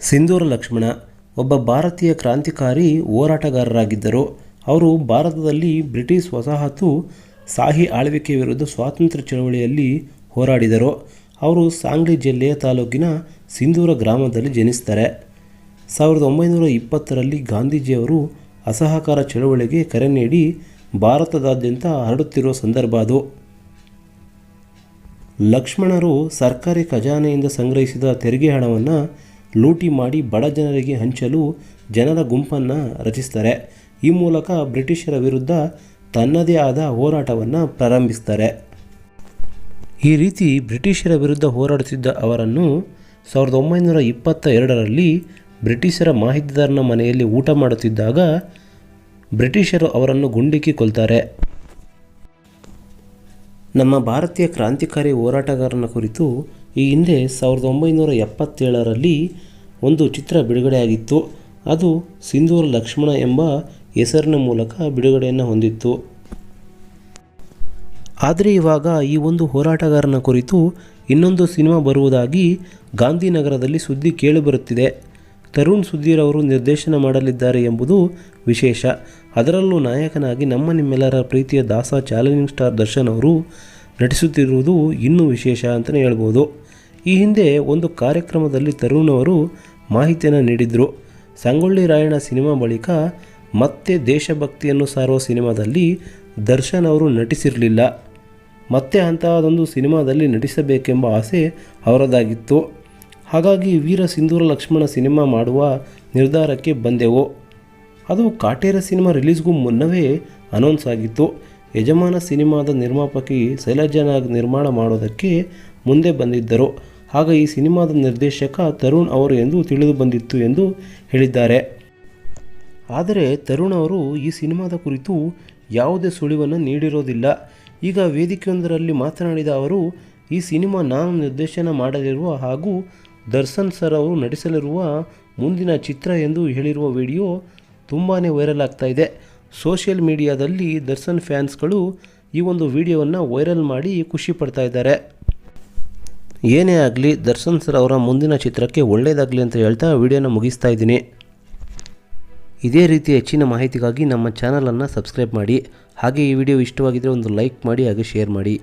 ಸಿಂಧೂರ ಲಕ್ಷ್ಮಣ ಒಬ್ಬ ಭಾರತೀಯ ಕ್ರಾಂತಿಕಾರಿ ಹೋರಾಟಗಾರರಾಗಿದ್ದರು. ಅವರು ಭಾರತದಲ್ಲಿ ಬ್ರಿಟಿಷ್ ವಸಾಹತು, ಸಾಹಿ ಆಳ್ವಿಕೆ ವಿರುದ್ಧ ಸ್ವಾತಂತ್ರ್ಯ ಚಳವಳಿಯಲ್ಲಿ ಹೋರಾಡಿದರು. ಅವರು ಸಾಂಗ್ಲಿ ಜಿಲ್ಲೆಯ ತಾಲೂಕಿನ ಸಿಂಧೂರ ಗ್ರಾಮದಲ್ಲಿ ಜನಿಸ್ತಾರೆ ಸಾವಿರದ ಒಂಬೈನೂರ ಇಪ್ಪತ್ತರಲ್ಲಿ ಗಾಂಧೀಜಿಯವರು ಅಸಹಕಾರ ಚಳವಳಿಗೆ ಕರೆ ನೀಡಿ ಭಾರತದಾದ್ಯಂತ ಹರಡುತ್ತಿರುವ ಸಂದರ್ಭ ಅದು. ಲಕ್ಷ್ಮಣರು ಸರ್ಕಾರಿ ಖಜಾನೆಯಿಂದ ಸಂಗ್ರಹಿಸಿದ ತೆರಿಗೆ ಹಣವನ್ನು ಲೂಟಿ ಮಾಡಿ ಬಡ ಜನರಿಗೆ ಹಂಚಲು ಜನರ ಗುಂಪನ್ನು ರಚಿಸ್ತಾರೆ. ಈ ಮೂಲಕ ಬ್ರಿಟಿಷರ ವಿರುದ್ಧ ತನ್ನದೇ ಆದ ಹೋರಾಟವನ್ನು ಪ್ರಾರಂಭಿಸ್ತಾರೆ. ಈ ರೀತಿ ಬ್ರಿಟಿಷರ ವಿರುದ್ಧ ಹೋರಾಡುತ್ತಿದ್ದ ಅವರನ್ನು ಸಾವಿರದ ಒಂಬೈನೂರ ಇಪ್ಪತ್ತ ಎರಡರಲ್ಲಿ ಬ್ರಿಟಿಷರ ಮಾಹಿತಿದಾರನ ಮನೆಯಲ್ಲಿ ಊಟ ಮಾಡುತ್ತಿದ್ದಾಗ ಬ್ರಿಟಿಷರು ಅವರನ್ನು ಗುಂಡಿಕ್ಕಿ ಕೊಲ್ತಾರೆ. ನಮ್ಮ ಭಾರತೀಯ ಕ್ರಾಂತಿಕಾರಿ ಹೋರಾಟಗಾರನ ಕುರಿತು ಈ ಹಿಂದೆ ಸಾವಿರದ ಒಂಬೈನೂರ ಎಪ್ಪತ್ತೇಳರಲ್ಲಿ ಒಂದು ಚಿತ್ರ ಬಿಡುಗಡೆಯಾಗಿತ್ತು. ಅದು ಸಿಂಧೂರ ಲಕ್ಷ್ಮಣ ಎಂಬ ಹೆಸರಿನ ಮೂಲಕ ಬಿಡುಗಡೆಯನ್ನು ಹೊಂದಿತ್ತು. ಆದರೆ ಇವಾಗ ಈ ಒಂದು ಹೋರಾಟಗಾರನ ಕುರಿತು ಇನ್ನೊಂದು ಸಿನಿಮಾ ಬರುವುದಾಗಿ ಗಾಂಧಿನಗರದಲ್ಲಿ ಸುದ್ದಿ ಕೇಳಿಬರುತ್ತಿದೆ ತರುಣ್ ಸುಧೀರ್ ಅವರು ನಿರ್ದೇಶನ ಮಾಡಲಿದ್ದಾರೆ ಎಂಬುದು ವಿಶೇಷ. ಅದರಲ್ಲೂ ನಾಯಕನಾಗಿ ನಮ್ಮ ನಿಮ್ಮೆಲ್ಲರ ಪ್ರೀತಿಯ ದಾಸ ಚಾಲೆಂಜಿಂಗ್ ಸ್ಟಾರ್ ದರ್ಶನ್ ಅವರು ನಟಿಸುತ್ತಿರುವುದು ಇನ್ನೂ ವಿಶೇಷ ಅಂತಲೇ ಹೇಳ್ಬೋದು. ಈ ಹಿಂದೆ ಒಂದು ಕಾರ್ಯಕ್ರಮದಲ್ಲಿ ತರುಣ್ ಅವರು ಮಾಹಿತಿಯನ್ನು ನೀಡಿದರು. ಸಂಗೊಳ್ಳಿ ರಾಯಣ್ಣ ಸಿನಿಮಾ ಬಳಿಕ ಮತ್ತೆ ದೇಶಭಕ್ತಿಯನ್ನು ಸಾರುವ ಸಿನಿಮಾದಲ್ಲಿ ದರ್ಶನ್ ಅವರು ನಟಿಸಿರಲಿಲ್ಲ. ಮತ್ತೆ ಅಂತಹದೊಂದು ಸಿನಿಮಾದಲ್ಲಿ ನಟಿಸಬೇಕೆಂಬ ಆಸೆ ಅವರದಾಗಿತ್ತು. ಹಾಗಾಗಿ ವೀರ ಸಿಂಧೂರ ಲಕ್ಷ್ಮಣ ಸಿನಿಮಾ ಮಾಡುವ ನಿರ್ಧಾರಕ್ಕೆ ಬಂದೆವು. ಅದು ಕಾಟೇರ ಸಿನಿಮಾ ರಿಲೀಸ್ಗೂ ಮುನ್ನವೇ ಅನೌನ್ಸ್ ಆಗಿತ್ತು. ಯಜಮಾನ ಸಿನಿಮಾದ ನಿರ್ಮಾಪಕಿ ಶೈಲಜಾನಾಗ್ ನಿರ್ಮಾಣ ಮಾಡೋದಕ್ಕೆ ಮುಂದೆ ಬಂದಿದ್ದರು. ಆಗ ಈ ಸಿನಿಮಾದ ನಿರ್ದೇಶಕ ತರುಣ್ ಅವರು ಎಂದು ತಿಳಿದು ಬಂದಿತ್ತು ಎಂದು ಹೇಳಿದ್ದಾರೆ. ಆದರೆ ತರುಣ್ ಅವರು ಈ ಸಿನಿಮಾದ ಕುರಿತು ಯಾವುದೇ ಸುಳಿವನ್ನು ನೀಡಿರೋದಿಲ್ಲ. ಈಗ ವೇದಿಕೆಯೊಂದರಲ್ಲಿ ಮಾತನಾಡಿದ ಅವರು, ಈ ಸಿನಿಮಾ ನಾನು ನಿರ್ದೇಶನ ಮಾಡಲಿರುವ ಹಾಗೂ ದರ್ಶನ್ ಸರ್ ಅವರು ನಟಿಸಲಿರುವ ಮುಂದಿನ ಚಿತ್ರ ಎಂದು ಹೇಳಿರುವ ವಿಡಿಯೋ ತುಂಬಾ ವೈರಲ್ ಆಗ್ತಾ ಇದೆ. ಸೋಷಿಯಲ್ ಮೀಡಿಯಾದಲ್ಲಿ ದರ್ಶನ್ ಫ್ಯಾನ್ಸ್ಗಳು ಈ ಒಂದು ವಿಡಿಯೋವನ್ನು ವೈರಲ್ ಮಾಡಿ ಖುಷಿ ಪಡ್ತಾ ಇದ್ದಾರೆ. ಏನೇ ಆಗಲಿ, ದರ್ಶನ್ ಸರ್ ಅವರ ಮುಂದಿನ ಚಿತ್ರಕ್ಕೆ ಒಳ್ಳೆಯದಾಗಲಿ ಅಂತ ಹೇಳ್ತಾ ವಿಡಿಯೋನ ಮುಗಿಸ್ತಾ ಇದ್ದೀನಿ. ಇದೇ ರೀತಿ ಹೆಚ್ಚಿನ ಮಾಹಿತಿಗಾಗಿ ನಮ್ಮ ಚಾನಲನ್ನು ಸಬ್ಸ್ಕ್ರೈಬ್ ಮಾಡಿ, ಹಾಗೆ ಈ ವಿಡಿಯೋ ಇಷ್ಟವಾಗಿದ್ದರೆ ಒಂದು ಲೈಕ್ ಮಾಡಿ, ಹಾಗೆ ಶೇರ್ ಮಾಡಿ.